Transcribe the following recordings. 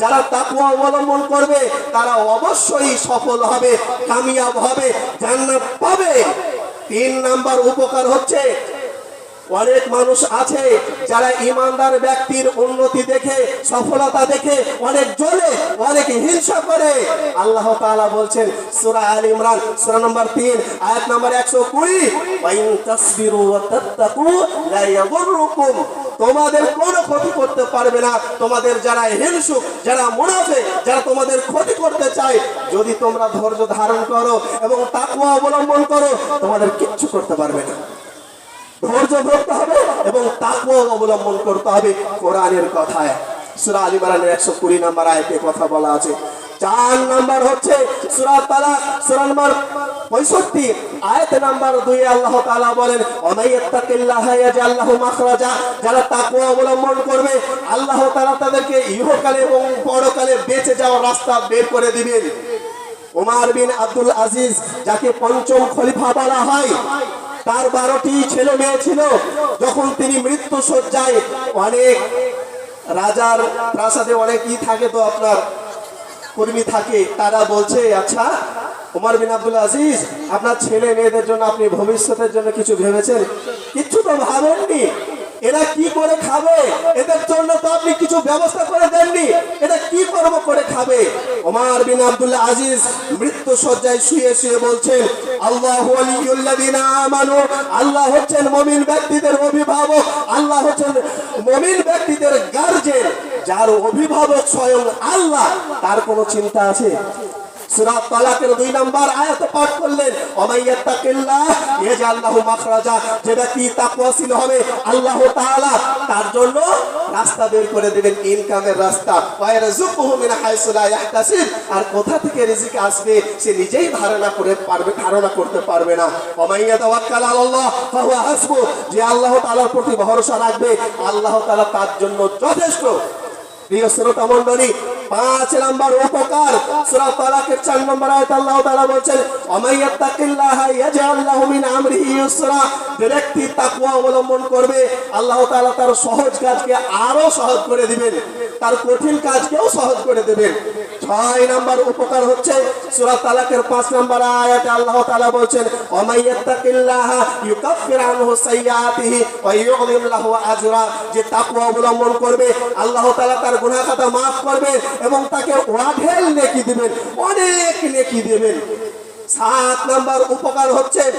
যারা তাকুয়া অবলম্বন করবে, তারা অবশ্যই সফল হবে, কামিয়াব হবে, জান্নাত পাবে। তিন নাম্বার উপকার হচ্ছে অনেক মানুষ আছে যারা ইমানদার ব্যক্তির উন্নতি দেখে, সফলতা দেখে, অনেক জ্বলে অনেক হিংসা করে। আল্লাহ তাআলা বলছেন, সূরা আল ইমরান, সূরা নম্বর 3 আয়াত নম্বর 120 ওয়াইন তাসবিরু ওয়া তাত্তাকু লা ইয়াদুররুকুম তোমাদের কোনো ক্ষতি করতে পারবে না। তোমাদের যারা হিংসুক, যারা মুনাফিক, যারা তোমাদের ক্ষতি করতে চায়, যদি তোমরা ধৈর্য ধারণ করো এবং তাকওয়া অবলম্বন করো, তোমাদের কিচ্ছু করতে পারবে না। ধৈর্য ধরতে হবে এবং তাকওয়া অবলম্বন করতে হবে কোরআনের কথায়। সূরা আল ইমরানের 120 নম্বর আয়াতে কথা বলা আছে। চার নাম্বার হচ্ছে সূরা তালাক, সূরা নম্বর 65 আয়াত নাম্বার 2 আল্লাহ তাআলা বলেন ওমাইয়াত্তাকিল্লাহা ইয়াজআল লাহু মাখরাজা যারা তাকওয়া অবলম্বন করবে, আল্লাহ তাআলা তাদেরকে ইহকালে এবং পরকালে বেঁচে যাওয়ার রাস্তা বের করে দিবেন। ওমর বিন আব্দুল আজিজ, যাকে পঞ্চম খলিফা বলা হয় তার বারোটি ছেলে মেয়ে ছিল। যখন তিনি মৃত্যু সজ্জায় অনেক রাজার প্রাসাদে অনেক ই থাকে তো আপনার কর্মী থাকে, তারা বলছে আচ্ছা উমার বিন আব্দুল আজিজ, আপনার ছেলে মেয়েদের জন্য আপনি ভবিষ্যতের জন্য কিছু ভেবেছেন? কিচ্ছু তো ভাবেননি। এরা কি করে খাবে? এদের জন্য তো আপনি কিছু ব্যবস্থা করে দেননি। এটা কি কর্ম করে খাবে? ওমর বিন আব্দুল আজিজ মৃত্যু সজ্জায় শুয়ে শুয়ে বলছেন, আল্লাহু ওয়ালিয়ুল্লাযিনা আমানু। আল্লাহ হচ্ছেন মুমিন ব্যক্তিদের অভিভাবক। আল্লাহ হচ্ছেন মুমিন ব্যক্তিদের গার্জেন যার অভিভাবক স্বয়ং আল্লাহ। তার কোনো চিন্তা আছে? আল্লাহ তার জন্য রাস্তা বের করে রাস্তা। আর কোথা থেকে রিজিক আসবে, সে নিজেই ধারণা করে পারবে, ধারণা করতে পারবে না। হাসবু। যে আল্লাহ তাআলার প্রতি ভরসা রাখবে, আল্লাহ তাআলা তার জন্য যথেষ্ট। প্রিয় শ্রোতা মণ্ডলী পাঁচ নাম্বার উপকার। সূরা তালাকের চার নম্বর আয়াত আল্লাহ তাআলা বলছেন অমাইয়াত্তাকিল্লাহ ইয়াজআল লাহু মিন আমরিহি ইউসরা। যে ব্যক্তি তাকওয়া অবলম্বন করবে, আল্লাহ তাআলা তার সহজ কাজকে আরও সহজ করে দিবেন। তার কঠিন কাজকেও সহজ করে দেবেন। ছয় নাম্বার উপকার হচ্ছে সূরা তালাকের পাঁচ নাম্বার আয়াতে আল্লাহ তাআলা বলছেন অমাইয়াত্তাকিল্লাহ ইউকাফির আনহু সাইয়্যাতিহি ওয়া ইউযিম লাহু আজরা। যে তাকওয়া অবলম্বন করবে, আল্লাহ তাআলা তার গুনাহ খাতা maaf করবেন এবং তাকে ওয়াঢেল নেকি দিবেন, অনেক নেকি দিবেন। সাত নাম্বার উপকার হচ্ছে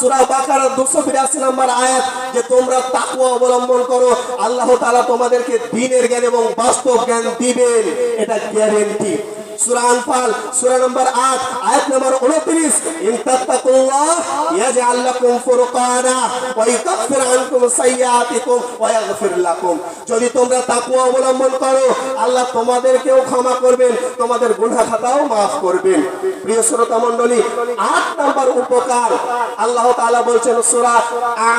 সূরা বাকারা 282 নম্বর আয়াত যে তোমরা তাকওয়া অবলম্বন করো, আল্লাহ তাআলা তোমাদেরকে দ্বীনের জ্ঞান এবং বাস্তব জ্ঞান দিবেন। এটা গ্যারান্টি আনফাল নম্বর 8 আয়াত নম্বর 29 ইন তাত্তাকুল্লাহ ইয়াজআল লাকুম ফুরকানা ওয়া ইউকাফির আনকুম সাইয়্যাতিকুম ওয়া ইয়াগফির লাকুম। যদি তোমরা তাকওয়া অবলম্বন করো, আল্লাহ তোমাদেরকেও ক্ষমা করবেন, তোমাদের গুনাহ খাতাও maaf করবেন। প্রিয় শ্রোতা মণ্ডলী, আট নম্বর উপকার, আল্লাহ তাআলা বলছেন সূরা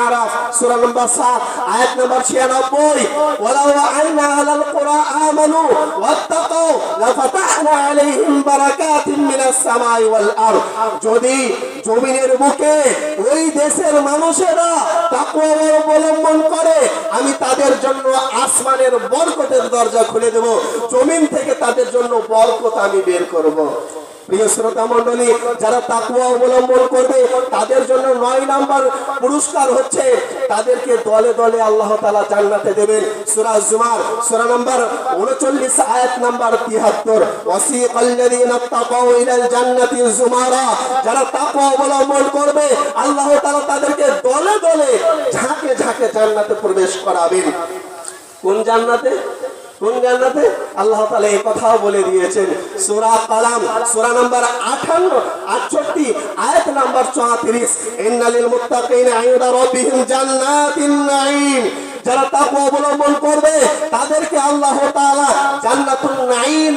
আরাফ, সূরা নম্বর 7 আয়াত নম্বর 96 ওয়ালাউ আন্না আলাল কুরা আমানু লাফাতাহনা আলাইহিম বারাকাতিন মিনাস সামাই ওয়াল আরদ। যদি জমিনের বুকে ওই দেশের মানুষেরা তাকওয়া অবলম্বন করে, আমি তাদের জন্য আসমানের বরকতের দরজা খুলে দেব। জমিন থেকে তাদের জন্য বরকত আমি বের করব। প্রিয় শ্রোতা মণ্ডলী, যারা তাকুয়া অবলম্বন করবে, তাদের জন্য নয় নাম্বার পুরস্কার হচ্ছে তাদেরকে দলে দলে আল্লাহ তালা জান্নাতে দেবেন। সুরা জুমার, সুরা নাম্বার উনচল্লিশ, আয়াত নাম্বার জুমারা, যারা তাকওয়া অবলম্বন করবে, আল্লাহ তাআলা তাদেরকে দলে দলে ঝাঁকে ঝাঁকে জান্নাতে প্রবেশ করাবেন। কোন জান্নাতে? কোন নাম্বার 58 68 আয়াত নাম্বার 34 ইন্নালিল মুত্তাকিনা ইনদা রাব্বিহিম জান্নাতিন নাঈম। যারা তাকওয়া অবলম্বন করবে, তাদেরকে আল্লাহ তাআলা জান্নাতুন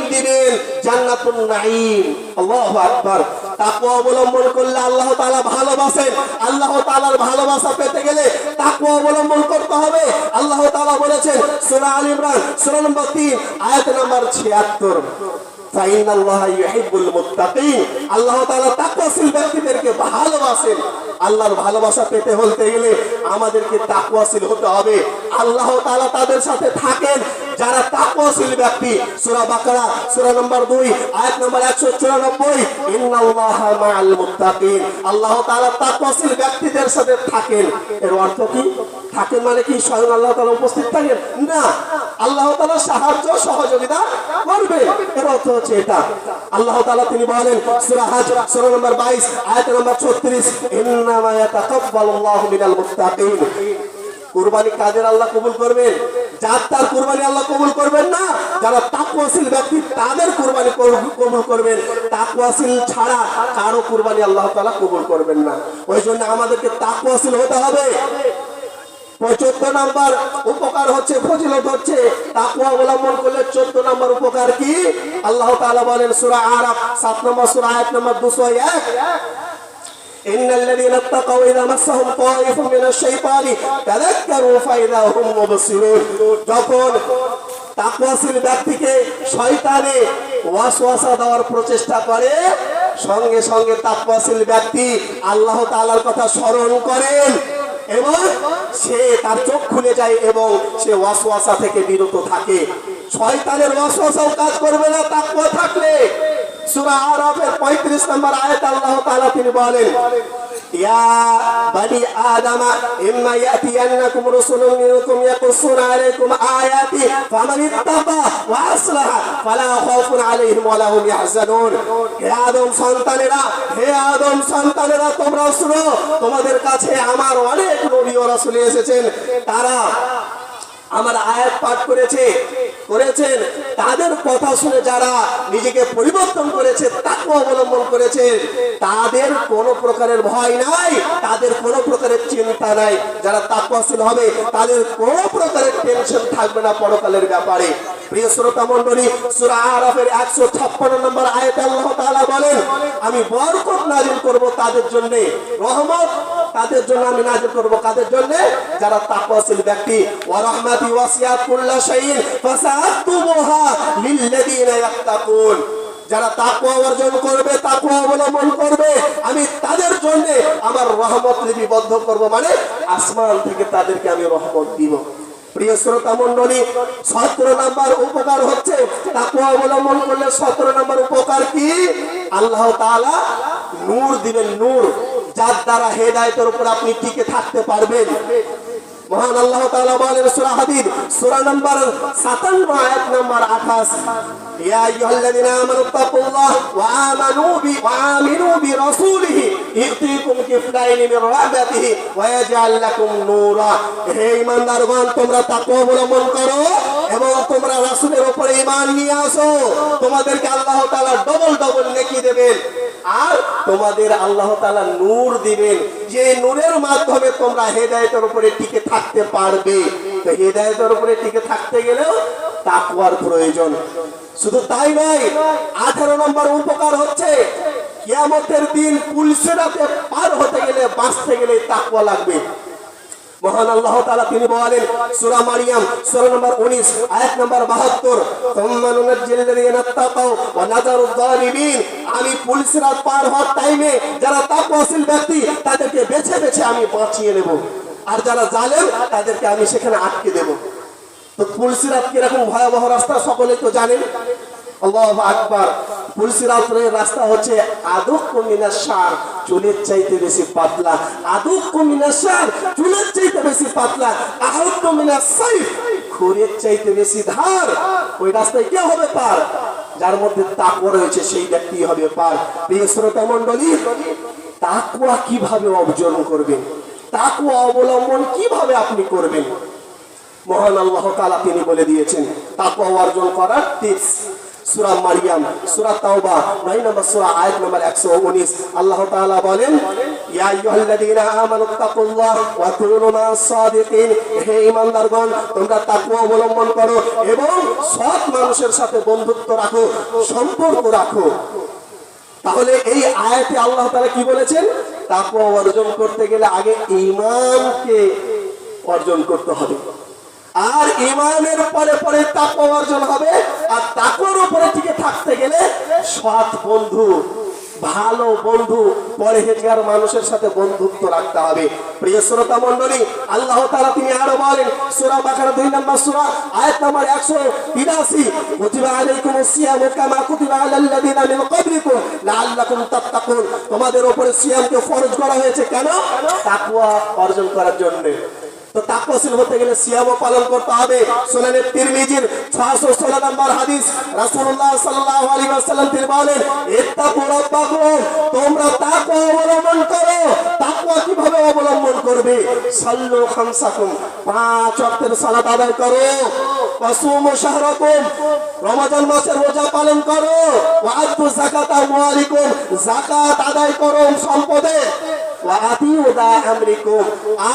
দিবেন। জান্নাতুন নাঈম। আল্লাহু তাকওয়া অবলম্বন করলে আল্লাহ তাআলা ভালোবাসেন আল্লাহ তাআলার ভালোবাসা পেতে গেলে তাকওয়া অবলম্বন করতে হবে। আল্লাহ তাআলা বলেছেন, সূরা আল ইমরান, সূরা নম্বর 3 আয়াত নম্বর 76 ফাইনাল্লাহ ইউহিব্বুল আল্লাহ ব্যক্তিদেরকে ভালোবাসেন। আল্লাহর ভালোবাসা পেতে বলতে গেলে আমাদেরকে তাকওয়াশীল হতে হবে। আল্লাহ তাআলা তাদের সাথে থাকেন। যারা তাকওয়াশীল ব্যক্তি, সূরা বাকারা, সূরা নম্বর 2 আয়াত নম্বর 194 ইন্নাল্লাহা মাআল মুত্তাকিন। আল্লাহ তাআলা তাকওয়াশীল ব্যক্তিদের সাথে থাকেন। এর অর্থ কি? থাকেন মানে কি? স্বয়ং আল্লাহ তাআলা উপস্থিত থাকেন? না। আল্লাহ তাআলা সাহায্য, সহযোগিতা করবে। এর অর্থ হচ্ছে এটা। আল্লাহ তাআলা তিনি বলেন, সূরা হজ, সূরা নম্বর 22 আয়াত নম্বর 36 ইন্নামা ইয়াতাকাব্বালুল্লাহু মিনাল কুরবানি কাদের আল্লাহ কবুল করবেন। যার তার কুরবানি আল্লাহ কবুল করবেন না, যারা তাকওয়াশীল ব্যক্তি, তাদের কুরবানি কবুল- করবেন। তাকওয়াশীল ছাড়া কারও কুরবানি আল্লাহ তাআলা কবুল করবেন না। ওই জন্য আমাদেরকে তাকওয়াশীল হতে হবে। চোদ্দ নাম্বার উপকার হচ্ছে, ফজিলত হচ্ছে। তাকুয়া অবলম্বন করলে চোদ্দ নাম্বার উপকার কি? আল্লাহ তাআলা বলেন, সূরা আরাফ, সাত নম্বর, সূরা এক নম্বর দুশো এক। إن الذين اتقوا إذا مسهم طائف من الشيطان تذكروا فإذا هم مبصرون যখন তাকওয়াশীল ব্যক্তিকে শয়তানে ওয়াসওয়াসা দেওয়ার প্রচেষ্টা করে সঙ্গে সঙ্গে তাকওয়াশীল ব্যক্তি আল্লাহ তাআলার কথা স্মরণ করেন এবং সে তার চোখ খুলে যায় এবং সে ওয়াসওয়াসা থেকে বিরত থাকে শয়তানের ওয়াসওয়াসাও কাজ করবে না তাকওয়া থাকলে সূরা আরাফের 35 নম্বর আয়াত আল্লাহ তাআলা তিনি বলেন, ইয়া বানি আদম, ইম্মা ইয়াতিয়ান্নাকুম রাসূলুম মিনকুম ইয়াকুসুনা আলাইকুম আয়াতি, ফামান ওয়া ফালা খাউফুন আলাইহিম ইয়াহজানুন। হে আদম সন্তানেরা, হে আদম সন্তানেরা তোমরা শুনো, তোমাদের কাছে আমার অনেক নবী ও রাসূল এসেছেন। তারা আমার আয়াত পাঠ করেছে, করেছেন। তাদের কথা শুনে যারা নিজেকে পরিবর্তন করেছে তাকে অবলম্বন করেছে, তাদের কোনো প্রকারের ভয় নাই, তাদের কোনো প্রকারের চিন্তা নাই। যারা তাকওয়াশীল হবে, তাদের কোনো প্রকারের টেনশন থাকবে না পরকালের ব্যাপারে। প্রিয় শ্রোতা মণ্ডলী, সূরা আরাফের 156 নম্বর আয়াতে আল্লাহ তাআলা বলেন, আমি বরকত নাজিল করব তাদের জন্য। রহমত তাদের জন্য আমি নাজিল করব? কাদের জন্য? যারা তাকওয়াশীল ব্যক্তি। ওয়া রাহমাতি ওয়াসিয়াত কুল্লা শাইইন ফাসাআতুবুহা লিল্লাযিনা ইয়াত্তাকুন। যারা তাকওয়া অর্জন করবে, তাকওয়া অবলম্বন করবে, আমি তাদের জন্য আমার রহমত লিপিবদ্ধ করব। মানে আসমান থেকে তাদেরকে আমি রহমত দিব। প্রিয় শ্রোতা মন্ডলী সতেরো নাম্বার উপকার হচ্ছে তাকুয়া অবলম্বন করলে সতেরো নাম্বার উপকার কি? আল্লাহ তাআলা নূর দিবেন নূর। যার দ্বারা হেদায়েতের উপর আপনি টিকে থাকতে পারবেন। মহান আল্লাহ তাআলা বলেন, সূরা হাদিদ, সূরা নাম্বার 57 আয়াত নাম্বার 28 ইয়া আইয়ুহাল্লাযিনা আমানু তাকুল্লাহ ওয়া আমানু বি, ওয়া আমিনু বিরাসূলিহি, ইউতিকুম কিফলাইনি মির রাহমাতিহি ওয়া ইয়াজআল লাকুম নূরা। হে ঈমানদারগণ, তোমরা তাকওয়া অবলম্বন করো। এবং তোমরা রাসূলের উপরে ঈমান নিয়ে আসো। তোমাদেরকে আল্লাহ তাআলা ডবল ডবল নেকি দেবেন। আর তোমাদের আল্লাহ তাআলা নূর দিবেন। যে নূরের মাধ্যমে তোমরা হেদায়েতের উপরে টিকে থাকতে পারবে। তো হেদায়েতের উপরে টিকে থাকতে গেলেও তাকওয়ার প্রয়োজন। শুধু তাই নয়, আঠারো নম্বর উপকার হচ্ছে, কিয়ামতের দিন পুলিশেরাতে পার হতে গেলে, বাঁচতে গেলে তাকওয়া লাগবে। মহান আল্লাহ তাআলা তিনি বলেন, সূরা মারিয়াম, সূরা নম্বর 19 আয়াত নম্বর 72 সুম্মা নুনাজ্জিল লাযিনা তাকাও ওয়া নাযারু যালিমিন আমি পুলিশরা পার হওয়ার টাইমে যারা তাকওয়াশীল ব্যক্তি, তাদেরকে বেছে বেছে আমি বাঁচিয়ে নেব। আর যারা জালেম, তাদেরকে আমি সেখানে আটকে দেব। তো পুলিশরা কীরকম ভয়াবহ রাস্তা সকলে তো জানেন। রাস্তা হচ্ছে সার চুলের চাইতে বেশি পাতলা। সার চুলের চাইতে বেশি পাতলা। রাস্তায় যার মধ্যে তাকওয়া রয়েছে, সেই ব্যক্তি হবে পার। শ্রোতা মণ্ডলী, তাকওয়া কীভাবে অর্জন করবেন? তাকওয়া অবলম্বন কীভাবে আপনি করবেন? মহান আল্লাহ তাআলা তিনি বলে দিয়েছেন, তাকওয়া অর্জন করার টিপস সূরা মারিয়াম, সূরা তাওবা 9 নম্বর সূরা, আয়াত নম্বর 119 আল্লাহ তাআলা বলেন, ইয়া আইয়ুহাল্লাযীনা আমানু তাকুল্লাহ ওয়া কুনু মা'আস সাদিকিন। হে ঈমানদারগণ, তোমরা তাকওয়া অবলম্বন করো এবং সৎ মানুষের সাথে বন্ধুত্ব রাখো, সম্পর্ক রাখো। তাহলে এই আয়াতে আল্লাহ তাআলা কি বলেছেন? তাকওয়া অর্জন করতে গেলে আগে ঈমানকে অর্জন করতে হবে। আর ইমানের পরে পরে তাকওয়া অর্জন হবে, আর তাকওয়ার উপরে টিকে থাকতে গেলে সৎ বন্ধু, ভালো বন্ধু, পরহেজগার মানুষের সাথে বন্ধুত্ব রাখতে হবে। প্রিয় শ্রোতা মণ্ডলী, আল্লাহ তাআলা তিনি আরও বলেন, সূরা বাকারা দুই নম্বর সূরা, আয়াত নম্বর 183 কুতিবা আলাইকুমুস সিয়ামু কামা কুতিবা আলাল লাযিনা মিন ক্বাবলিকুম লাআল্লাকুম তাত্তাকুন। তোমাদের উপরে সিয়ামকে ফরজ করা হয়েছে কেন? তাকওয়া অর্জন করার জন্য। তো তাপসিল হতে গেলে সিয়ামও পালন করতে হবে। সুনানের তিরমিজির 616 নম্বর হাদিস, রাসূলুল্লাহ সাল্লাল্লাহু আলাইহি ওয়াসাল্লাম তিনি বলেন, ইত্তাকু রাব্বাকুম, তোমরা তাকওয়া অবলম্বন করো। তাকওয়া কীভাবে অবলম্বন করবে? সাল্লু খামসাকুম, পাঁচ ওয়াক্তের সালাত আদায় করো। ওয়াসুমু শাহরাকুম, রমজান মাসের রোজা পালন করো। ওয়াআতু যাকাত আমওয়ালিকুম, যাকাত আদায় করো সম্পদে। ওয়াতিউ দা আমরিকুম।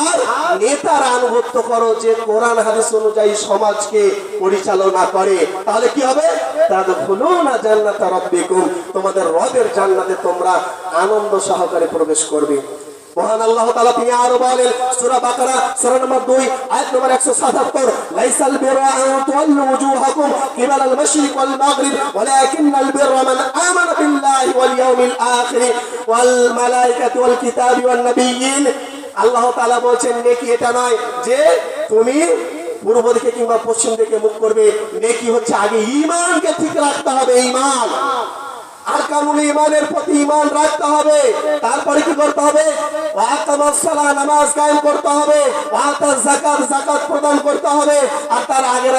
আর নেতার আনুগত্য করো যে কোরআন, হাদিস অনুযায়ী সমাজকে পরিচালনা করে। তাহলে কি হবে? তাদখুলুনা জান্নাতা রাব্বিকুম। তোমাদের রবের জান্নাতে তোমরা আনন্দ সহকারে প্রবেশ করবে। মহান আল্লাহ তাআলা, তিনি আরও বলেন, সূরা বাকারা, সূরা নম্বর 2 আয়াত নম্বর 177 লাইসাল বিররা আন তুওয়াল্লু ওয়ুহাকুম কিবালাল মাশরিক ওয়াল মাগরিব, ওয়ালাকিন্নাল বিররা মান আমানা বিল্লাহি ওয়াল ইয়াউমিল আখির, ওয়াল মালাইকাতি ওয়াল কিতাবি ওয়ান নাবিয়্যিন। আল্লাহ তাআলা বলছেন, নেকি এটা নয় যে তুমি পূর্ব দিকে কিংবা পশ্চিম দিকে মুখ করবে, নেকি হচ্ছে আগে ঈমানকে ঠিক রাখতে হবে, ঈমান। আর কানুন ইমানের প্রতি ইমান রাখতে হবে। তারপরে কি করতে হবে? নামাজ কায়েম করতে হবে। ওয়াতাজ যাকাত যাকাত প্রদান করতে হবে। আর তার আগের